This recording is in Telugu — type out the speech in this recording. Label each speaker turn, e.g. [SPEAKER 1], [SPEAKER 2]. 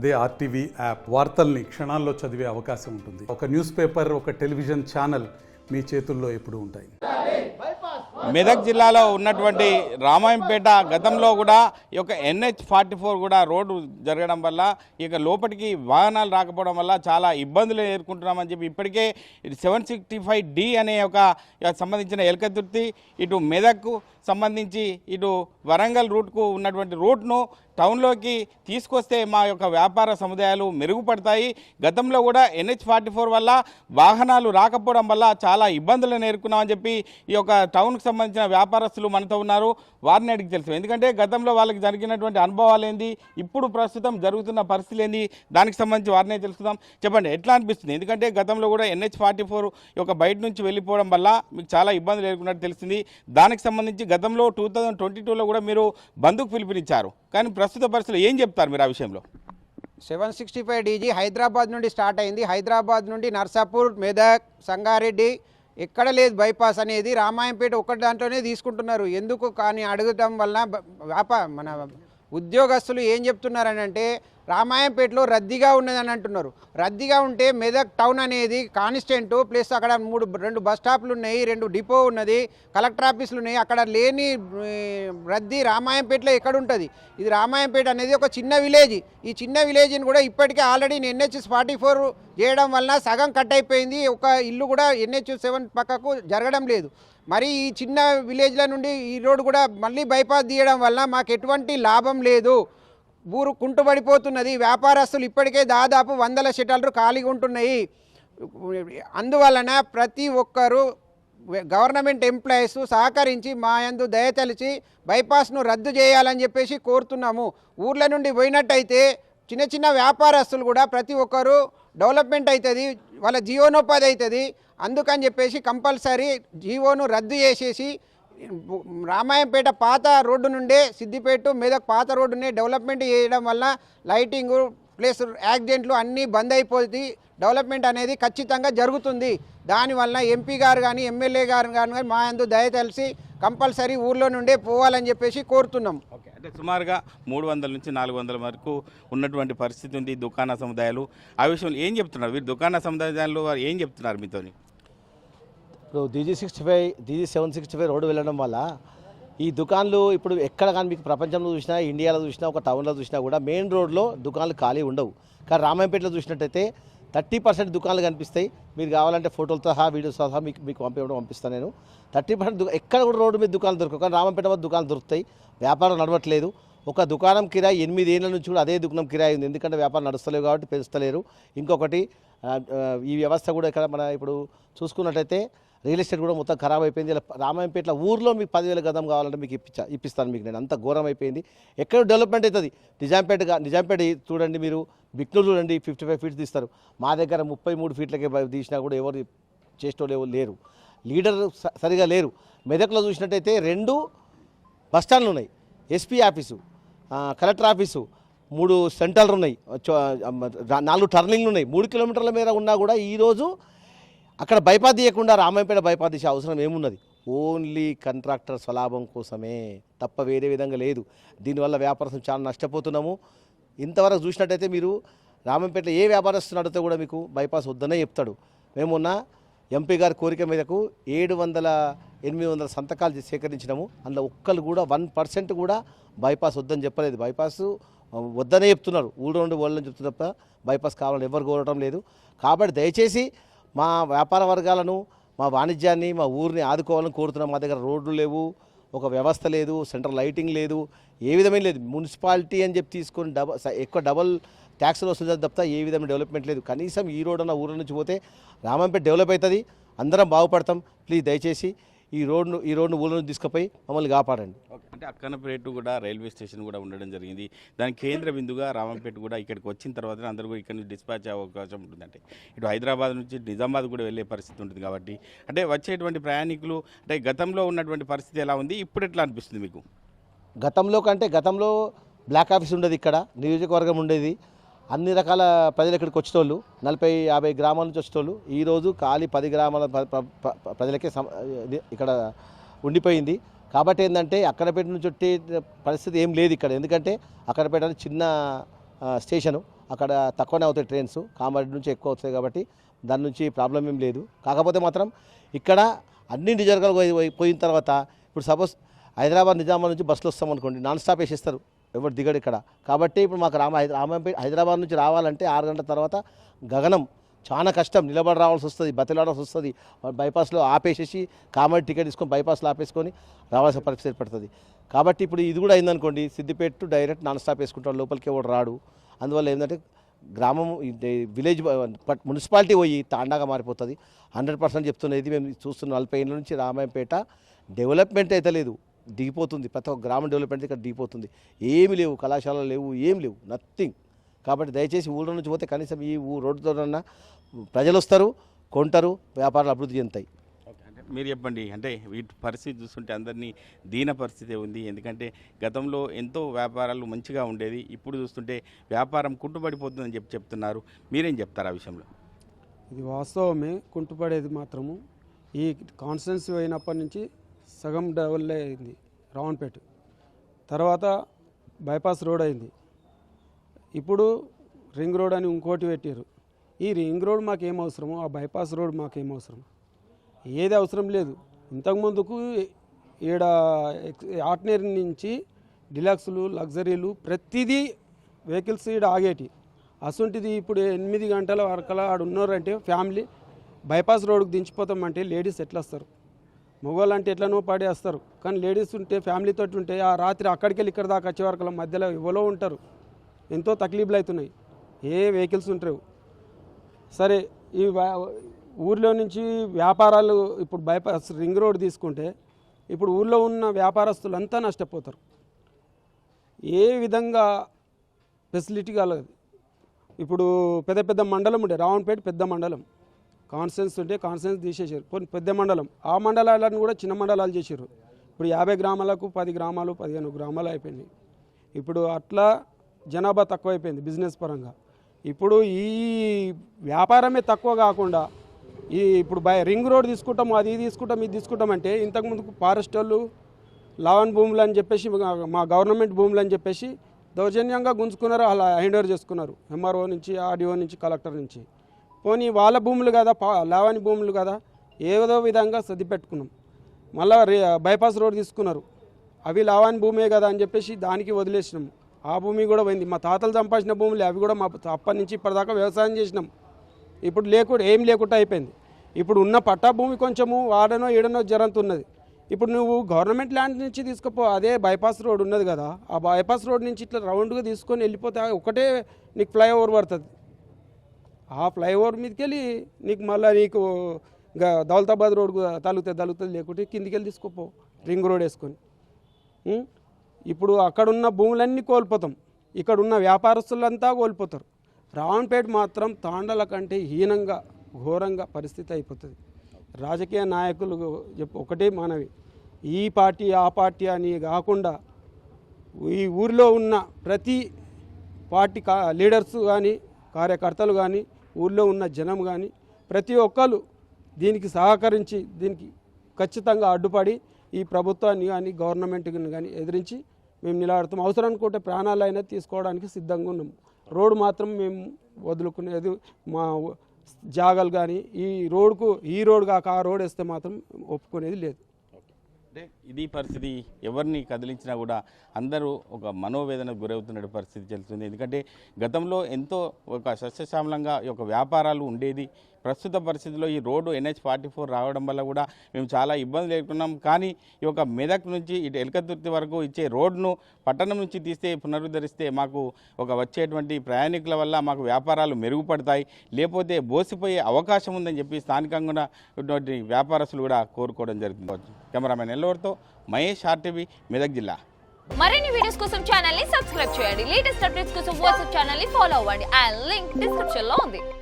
[SPEAKER 1] అదే ఆర్టీవీ యాప్ వార్తల్ని క్షణాల్లో చదివే అవకాశం ఉంటుంది. ఒక న్యూస్ పేపర్ ఒక టెలివిజన్ ఛానల్ మీ చేతుల్లో ఎప్పుడు ఉంటాయి.
[SPEAKER 2] మెదక్ జిల్లాలో ఉన్నటువంటి రామాయంపేట గతంలో కూడా ఈ యొక్క ఎన్హెచ్ ఫార్టీ ఫోర్ కూడా రోడ్డు జరగడం వల్ల ఇక లోపలికి వాహనాలు రాకపోవడం వల్ల చాలా ఇబ్బందులు ఎదుర్కొంటున్నామని చెప్పి ఇప్పటికే సెవెన్ సిక్స్టీ ఫైవ్ డి అనే ఒక సంబంధించిన ఎలకతుర్తి ఇటు మెదక్కు సంబంధించి ఇటు వరంగల్ రూట్కు ఉన్నటువంటి రూట్ను టౌన్లోకి తీసుకొస్తే మా యొక్క వ్యాపార సముదాయాలు మెరుగుపడతాయి. గతంలో కూడా ఎన్హెచ్ ఫార్టీ ఫోర్ వల్ల వాహనాలు రాకపోవడం వల్ల చాలా ఇబ్బందులను ఎదుర్కొన్నామని చెప్పి ఈ యొక్క టౌన్కి సంబంధించిన వ్యాపారస్తులు మనతో ఉన్నారు. వారిని అడిగి తెలుసు ఎందుకంటే గతంలో వాళ్ళకి జరిగినటువంటి అనుభవాలు ఏంది? ఇప్పుడు ప్రస్తుతం జరుగుతున్న పరిస్థితులు ఏంది? దానికి సంబంధించి వారినే తెలుసుకుందాం. చెప్పండి ఎట్లా అనిపిస్తుంది? ఎందుకంటే గతంలో కూడా ఎన్హెచ్ ఫార్టీ ఫోర్ యొక్క బయట నుంచి వెళ్ళిపోవడం వల్ల మీకు చాలా ఇబ్బందులు ఎదుర్కొన్నట్టు తెలిసింది దానికి సంబంధించి గతంలో టూ థౌజండ్ ట్వంటీ టూలో కూడా మీరు బంధుకు పిలుపునిచ్చారు. కానీ ప్రస్తుత పరిస్థితులు ఏం చెప్తారు మీరు ఆ విషయంలో?
[SPEAKER 3] Seven sixty five DG Hyderabad నుండి స్టార్ట్ అయింది. హైదరాబాద్ నుండి నర్సాపూర్ మెదక్ సంగారెడ్డి ఎక్కడ లేదు బైపాస్ అనేది. రామాయంపేట ఒక్కటి దాంట్లోనే తీసుకుంటున్నారు. ఎందుకు కానీ అడగటం వలన వ్యాప మన ఉద్యోగస్తులు ఏం చెప్తున్నారని అంటే రామాయంపేటలో రద్దీగా ఉన్నదని అంటున్నారు. రద్దీగా ఉంటే మెదక్ టౌన్ అనేది కాన్స్టెంట్ ప్లస్ అక్కడ మూడు రెండు బస్ స్టాప్లు ఉన్నాయి రెండు డిపో ఉన్నది కలెక్టర్ ఆఫీసులు ఉన్నాయి. అక్కడ లేని రద్దీ రామాయంపేటలో ఎక్కడ ఉంటుంది ఇది రామాయంపేట అనేది ఒక చిన్న విలేజ్. ఈ చిన్న విలేజ్ని కూడా ఇప్పటికే ఆల్రెడీ ఎన్హెచ్ ఫార్టీ ఫోర్ చేయడం వలన సగం కట్ అయిపోయింది. ఒక ఇల్లు కూడా ఎన్హెచ్ సెవెన్ పక్కకు జరగడం లేదు. మరి ఈ చిన్న విలేజ్ల నుండి ఈ రోడ్డు కూడా మళ్ళీ బైపాస్ తీయడం వల్ల మాకు ఎటువంటి లాభం లేదు. ఊరు కుంటుపడిపోతున్నది వ్యాపారస్తులు ఇప్పటికే దాదాపు వందల షటర్లు ఖాళీగా ఉంటున్నాయి. అందువలన ప్రతి ఒక్కరూ గవర్నమెంట్ ఎంప్లాయీస్ సహకరించి మా యందు దయతలిచి బైపాస్ను రద్దు చేయాలని చెప్పేసి కోరుతున్నాము. ఊర్ల నుండి పోయినట్టయితే చిన్న చిన్న వ్యాపారస్తులు కూడా ప్రతి ఒక్కరు డెవలప్మెంట్ అవుతుంది వాళ్ళ జీవనోపాధి అవుతుంది అందుకని చెప్పేసి కంపల్సరీ జీవోను రద్దు చేసేసి రామాయంపేట పాత రోడ్డు నుండే సిద్దిపేట మెదక్ పాత రోడ్డునే డెవలప్మెంట్ చేయడం వల్ల లైటింగ్ ప్లస్ యాక్సిడెంట్లు అన్నీ బంద్ అయిపోతుంది డెవలప్మెంట్ అనేది ఖచ్చితంగా జరుగుతుంది. దానివల్ల ఎంపీ గారు కానీ ఎమ్మెల్యే గారు కానీ మా అందు దయ తెలిసి కంపల్సరీ ఊర్లో నుండే పోవాలని చెప్పేసి కోరుతున్నాం.
[SPEAKER 2] ఓకే అంటే సుమారుగా మూడు వందల నుంచి నాలుగు వందల వరకు ఉన్నటువంటి పరిస్థితి ఉంది దుకాణ సముదాయాలు. ఆ విషయంలో ఏం చెప్తున్నారు? వీరు దుకాణ సముదాయాల్లో వారు ఏం చెప్తున్నారు మీతోని?
[SPEAKER 4] ఇప్పుడు DG sixty five DG seven sixty five road వెళ్ళడం వల్ల ఈ దుకాన్లు ఇప్పుడు ఎక్కడ కానీ మీకు ప్రపంచంలో చూసినా ఇండియాలో చూసినా ఒక టౌన్లో చూసినా కూడా మెయిన్ రోడ్లో దుకాన్లు ఖాళీ ఉండవు. కానీ రామాయపేటలో చూసినట్టయితే థర్టీ పర్సెంట్ దుకాన్లు కనిపిస్తాయి. మీరు కావాలంటే ఫోటోలతో సహా వీడియోస్ సహా మీకు మీకు పంపించడం పంపిస్తాను నేను. థర్టీ పర్సెంట్ ఎక్కడ కూడా రోడ్డు మీద దుకాణాలు దొరకవు. కానీ రామంపేట వద్ద దుకాణాలు దొరుకుతాయి. వ్యాపారం నడవట్లేదు. ఒక దుకాణం కిరాయి ఎనిమిది ఏళ్ళ నుంచి కూడా అదే దుకాణం కిరాయి ఉంది. ఎందుకంటే వ్యాపారం నడుస్తలేవు కాబట్టి పెంచుతలేరు ఇంకొకటి ఈ వ్యవస్థ కూడా ఇక్కడ మన ఇప్పుడు చూసుకున్నట్టయితే రియల్ ఎస్టేట్ కూడా మొత్తం ఖరాబ్ అయిపోయింది. ఇలా రామాయంపేట ఊర్లో మీకు పదివేల గదం కావాలంటే మీకు ఇప్పించా ఇప్పిస్తాను మీకు నేను. అంత ఘోరం అయిపోయింది. ఎక్కడ డెవలప్మెంట్ అవుతుంది. నిజాంపేటగా నిజాంపేట చూడండి మీరు బిక్నూరు చూడండి ఫిఫ్టీ ఫైవ్ ఫీట్స్ తీస్తారు. మా దగ్గర ముప్పై మూడు ఫీట్లకే తీసినా కూడా ఎవరు చేసేటోళ్ళు ఎవరు లేరు. లీడర్ స- సరిగా లేరు. మెదక్లో చూసినట్టయితే రెండు బస్టాండ్లు ఉన్నాయి. ఎస్పీ ఆఫీసు కలెక్టర్ ఆఫీసు మూడు సెంటర్లు ఉన్నాయి. నాలుగు టర్నింగ్లు ఉన్నాయి. మూడు కిలోమీటర్ల మేర ఉన్నా కూడా ఈరోజు అక్కడ బైపాస్ తీయకుండా రామాయపేట బైపాస్ తీసే అవసరం ఏమున్నది? ఓన్లీ కాంట్రాక్టర్ స్వలాభం కోసమే తప్ప వేరే విధంగా లేదు. దీనివల్ల వ్యాపారం చాలా నష్టపోతున్నాము. ఇంతవరకు చూసినట్టయితే మీరు రామంపేట ఏ వ్యాపారస్తుని అడిగితే కూడా మీకు బైపాస్ వద్దనే చెప్తాడు. మేమున్న ఎంపీ గారి కోరిక మీదకు ఏడు వందల ఎనిమిది వందల సంతకాలు సేకరించినాము. అందులో ఒక్కరు కూడా వన్ పర్సెంట్ కూడా బైపాస్ వద్దని చెప్పలేదు. బైపాస్ వద్దనే చెప్తున్నారు. ఊళ్ళో నుండి వాళ్ళని చెప్తున్నప్ప బైపాస్ కావాలని ఎవరు కోరటం లేదు. కాబట్టి దయచేసి మా వ్యాపార వర్గాలను మా వాణిజ్యాన్ని మా ఊరిని ఆదుకోవాలని కోరుతున్నాం. మా దగ్గర రోడ్లు లేవు ఒక వ్యవస్థ లేదు సెంట్రల్ లైటింగ్ లేదు ఏ విధమైన లేదు. మున్సిపాలిటీ అని చెప్పి తీసుకొని డబ ఎక్కువ డబల్ ట్యాక్స్లు వస్తుంది తప్ప ఏ విధమైన డెవలప్మెంట్ లేదు. కనీసం ఈ రోడ్ అన్న ఊరు నుంచి పోతే రామంపేట డెవలప్ అవుతుంది. అందరం బాగుపడతాం. ప్లీజ్ దయచేసి ఈ రోడ్ను ఈ రోడ్ను ఊళ్ళో నుంచి తీసుకుపోయి మమ్మల్ని కాపాడండి.
[SPEAKER 2] అంటే అక్కనపేట కూడా రైల్వే స్టేషన్ కూడా ఉండడం జరిగింది. దాని కేంద్ర బిందుగా రామంపేట కూడా ఇక్కడికి వచ్చిన తర్వాత అందరూ కూడా ఇక్కడ నుంచి డిస్పాచ్ అయ్యే అవకాశం ఉంటుందంటే ఇటు హైదరాబాద్ నుంచి నిజామాబాద్ కూడా వెళ్ళే పరిస్థితి ఉంటుంది కాబట్టి. అంటే వచ్చేటువంటి ప్రయాణికులు అంటే గతంలో ఉన్నటువంటి పరిస్థితి ఎలా ఉంది? ఇప్పుడు ఎట్లా అనిపిస్తుంది మీకు?
[SPEAKER 4] గతంలో కంటే గతంలో బ్లాక్ ఆఫీస్ ఉండేది ఇక్కడ నియోజకవర్గం ఉండేది. అన్ని రకాల ప్రజలు ఇక్కడికి వచ్చేటోళ్ళు నలభై యాభై గ్రామాల నుంచి వచ్చేటోళ్ళు ఈరోజు ఖాళీ పది గ్రామాల ప్రజలకే ఇక్కడ ఉండిపోయింది. కాబట్టి ఏంటంటే అక్కడపేట నుంచి వచ్చే పరిస్థితి ఏం లేదు ఇక్కడ. ఎందుకంటే అక్కడపేట చిన్న స్టేషను. అక్కడ తక్కువనే అవుతాయి ట్రైన్స్. కామారెడ్డి నుంచి ఎక్కువ అవుతాయి కాబట్టి దాని నుంచి ప్రాబ్లం ఏం లేదు. కాకపోతే మాత్రం ఇక్కడ అన్ని నిజర్గాలు పోయి- పోయి- పోయిన తర్వాత ఇప్పుడు సపోజ్ హైదరాబాద్ నిజామాబాద్ నుంచి బస్సులు వస్తాం అనుకోండి నాన్ స్టాప్ వేసేస్తారు. ఎవరు దిగడు ఇక్కడ. కాబట్టి ఇప్పుడు మాకు రామ రామాయంపేట హైదరాబాద్ నుంచి రావాలంటే ఆరు గంటల తర్వాత గగనం చాలా కష్టం నిలబడి రావాల్సి వస్తుంది బతిలాడాల్సి వస్తుంది. బైపాస్లో ఆపేసేసి కామెడీ టికెట్ తీసుకొని బైపాస్లో ఆపేసుకొని రావాల్సిన పరిస్థితి ఏర్పడుతుంది. కాబట్టి ఇప్పుడు ఇది కూడా అయిందనుకోండి సిద్దిపేట డైరెక్ట్ నాన్ స్టాప్ వేసుకుంటాడు లోపలికి ఎవడు రాడు. అందువల్ల ఏంటంటే గ్రామం విలేజ్ మున్సిపాలిటీ పోయి తాండాగా మారిపోతుంది. హండ్రెడ్ పర్సెంట్ చెప్తున్నది మేము చూస్తున్న నలభై ఏళ్ళ నుంచి రామాయంపేట డెవలప్మెంట్ అయితే లేదు. దిగిపోతుంది. ప్రతి ఒక్క గ్రామం డెవలప్మెంట్ ఇక్కడ దిగిపోతుంది. ఏమి లేవు కళాశాలలు లేవు ఏం లేవు నథింగ్. కాబట్టి దయచేసి ఊళ్ళో నుంచి పోతే కనీసం ఈ ఊ రోడ్డుతోనన్నా ప్రజలు వస్తారు కొంటారు వ్యాపారాలు అభివృద్ధి చెందుతాయి.
[SPEAKER 2] ఓకే, అంటే మీరు చెప్పండి అంటే వీటి పరిస్థితి చూస్తుంటే అందరినీ దీన పరిస్థితి ఉంది. ఎందుకంటే గతంలో ఎంతో వ్యాపారాలు మంచిగా ఉండేది ఇప్పుడు చూస్తుంటే వ్యాపారం కుంటుపడిపోతుందని చెప్పి చెప్తున్నారు. మీరేం చెప్తారు ఆ విషయంలో?
[SPEAKER 5] ఇది వాస్తవమే. కుంటుపడేది మాత్రము. ఈ కాన్స్టెన్సీ అయినప్పటి నుంచి సగం డబుల్ అయింది రావణపేట తర్వాత బైపాస్ రోడ్ అయింది. ఇప్పుడు రింగ్ రోడ్ అని ఇంకోటి పెట్టారు ఈ రింగ్ రోడ్ మాకేం అవసరమో ఆ బైపాస్ రోడ్ మాకేం అవసరం ఏది అవసరం లేదు. ఇంతకుముందుకు ఈడ ఆర్డినరీ నుంచి డిలాక్స్లు లగ్జరీలు ప్రతిదీ వెహికల్స్ ఈడ ఆగేటి. అసొంటిది ఇప్పుడు ఎనిమిది గంటల వరకలా ఆడ ఉన్నారంటే ఫ్యామిలీ బైపాస్ రోడ్కి దించిపోతామంటే లేడీస్ ఎట్లా వస్తారు మగవాళ్ళు అంటే ఎట్లనో పాడేస్తారు. కానీ లేడీస్ ఉంటే ఫ్యామిలీతో ఉంటే ఆ రాత్రి అక్కడికి వెళ్ళి ఇక్కడ దాకా వచ్చే వరకు మధ్యలో ఎవరో ఉంటారు. ఎంతో తక్లీఫ్లు అవుతున్నాయి ఏ వెహికల్స్ ఉంటారు సరే ఈ ఊర్లో నుంచి వ్యాపారాలు ఇప్పుడు బైపాస్ రింగ్ రోడ్ తీసుకుంటే ఇప్పుడు ఊర్లో ఉన్న వ్యాపారస్తులంతా నష్టపోతారు. ఏ విధంగా ఫెసిలిటీ కలదు ఇప్పుడు పెద్ద పెద్ద మండలం ఉండే రావణపేట పెద్ద మండలం. కాన్సెన్స్ ఉంటే కాన్సెన్స్ తీసేసారు కొన్ని పెద్ద మండలం ఆ మండలాలను కూడా చిన్న మండలాలు చేసారు ఇప్పుడు యాభై గ్రామాలకు పది గ్రామాలు పదిహేను గ్రామాలు అయిపోయినాయి ఇప్పుడు అట్లా జనాభా తక్కువైపోయింది బిజినెస్ పరంగా. ఇప్పుడు ఈ వ్యాపారమే తక్కువ కాకుండా ఈ ఇప్పుడు బై రింగ్ రోడ్ తీసుకుంటాం అది తీసుకుంటాం ఇది తీసుకుంటాం అంటే ఇంతకుముందుకు ఫారెస్ట్ వాళ్ళు లావన్ భూములు అని చెప్పేసి మా- మా గవర్నమెంట్ భూములు అని చెప్పేసి దౌర్జన్యంగా గుంజుకున్నారు అలా హ్యాండ్ ఓవర్ చేసుకున్నారు. ఎంఆర్ఓ నుంచి ఆర్డీఓ నుంచి కలెక్టర్ నుంచి. పోనీ వాళ్ళ భూములు కదా పా- భూములు కదా ఏదో విధంగా సర్ది పెట్టుకున్నాం. మళ్ళీ బైపాస్ రోడ్ తీసుకున్నారు. అవి లావాని భూమే కదా అని చెప్పేసి దానికి వదిలేసినాం. ఆ భూమి కూడా పోయింది. మా తాతలు సంపాదించిన భూములు అవి కూడా మా అప్పటి నుంచి ఇప్పటిదాకా వ్యవసాయం చేసినాం. ఇప్పుడు లేకుండా ఏం లేకుండా అయిపోయింది. ఇప్పుడు ఉన్న పట్టా భూమి కొంచెము వాడనో ఏడనో జరంతున్నది ఇప్పుడు నువ్వు గవర్నమెంట్ ల్యాండ్ నుంచి తీసుకుపో అదే బైపాస్ రోడ్ ఉన్నది కదా ఆ బైపాస్ రోడ్ నుంచి ఇట్లా రౌండ్గా తీసుకొని వెళ్ళిపోతే ఒకటే నీకు ఫ్లైఓవర్ పడుతుంది. ఆ ఫ్లైఓవర్ మీదకి వెళ్ళి నీకు మళ్ళీ నీకు ఇంకా దౌలతాబాద్ రోడ్ తలుగుతుంది తలుగుతుంది లేకుంటే కిందికి వెళ్ళి తీసుకోపో రింగ్ రోడ్ వేసుకొని. ఇప్పుడు అక్కడున్న భూములన్నీ కోల్పోతాం. ఇక్కడ ఉన్న వ్యాపారస్తులంతా కోల్పోతారు. రావణపేట మాత్రం తాండల కంటే హీనంగా ఘోరంగా పరిస్థితి అయిపోతుంది. రాజకీయ నాయకులు చెప్పు ఒకటే మనవి. ఈ పార్టీ ఆ పార్టీ అని కాకుండా ఈ ఊరిలో ఉన్న ప్రతి పార్టీ కా లీడర్స్ కానీ కార్యకర్తలు కానీ ఊళ్ళో ఉన్న జనం కానీ ప్రతి ఒక్కరు దీనికి సహకరించి దీనికి ఖచ్చితంగా అడ్డుపడి ఈ ప్రభుత్వాన్ని కానీ గవర్నమెంట్ని కానీ ఎదిరించి మేము నిలబడతాం. అవసరం అనుకుంటే ప్రాణాలైనా తీసుకోవడానికి సిద్ధంగా ఉన్నాం. రోడ్డు మాత్రం మేము వదులుకునేది మా జాగలు కానీ ఈ రోడ్కు ఈ రోడ్ కాక ఆ రోడ్ వేస్తే మాత్రం ఒప్పుకునేది లేదు.
[SPEAKER 2] అంటే ఇది పరిస్థితి ఎవరిని కదిలించినా కూడా అందరూ ఒక మనోవేదనకు గురవుతున్న పరిస్థితి చెల్లుతుంది. ఎందుకంటే గతంలో ఎంతో ఒక సస్యశ్యామలంగా ఈ యొక్క వ్యాపారాలు ఉండేది. ప్రస్తుత పరిస్థితిలో ఈ రోడ్డు ఎన్హెచ్ ఫార్టీ ఫోర్ రావడం వల్ల కూడా మేము చాలా ఇబ్బందులు ఎదుర్కొన్నాం కానీ ఈ యొక్క మెదక్ నుంచి ఇటు ఎలకతుర్తి వరకు ఇచ్చే రోడ్ను పట్టణం నుంచి తీస్తే పునరుద్ధరిస్తే మాకు ఒక వచ్చేటువంటి ప్రయాణికుల వల్ల మాకు వ్యాపారాలు మెరుగుపడతాయి. లేకపోతే బోసిపోయే అవకాశం ఉందని చెప్పి స్థానికంగా ఉన్నటువంటి వ్యాపారస్తులు కూడా కోరుకోవడం జరుగుతుంది కెమెరామెన్ ఎల్లవరితో మహేష్ ఆర్టీవీ మెదక్ జిల్లా.
[SPEAKER 6] మరిన్ని వీడియోస్ కోసం ఛానల్ని సబ్స్క్రైబ్ చేయండి. లేటెస్ట్ అప్డేట్స్ కోసం వాట్సాప్ ఛానల్ని ఫాలో అవ్వండి. అండ్ లింక్ డిస్క్రిప్షన్లో ఉంది.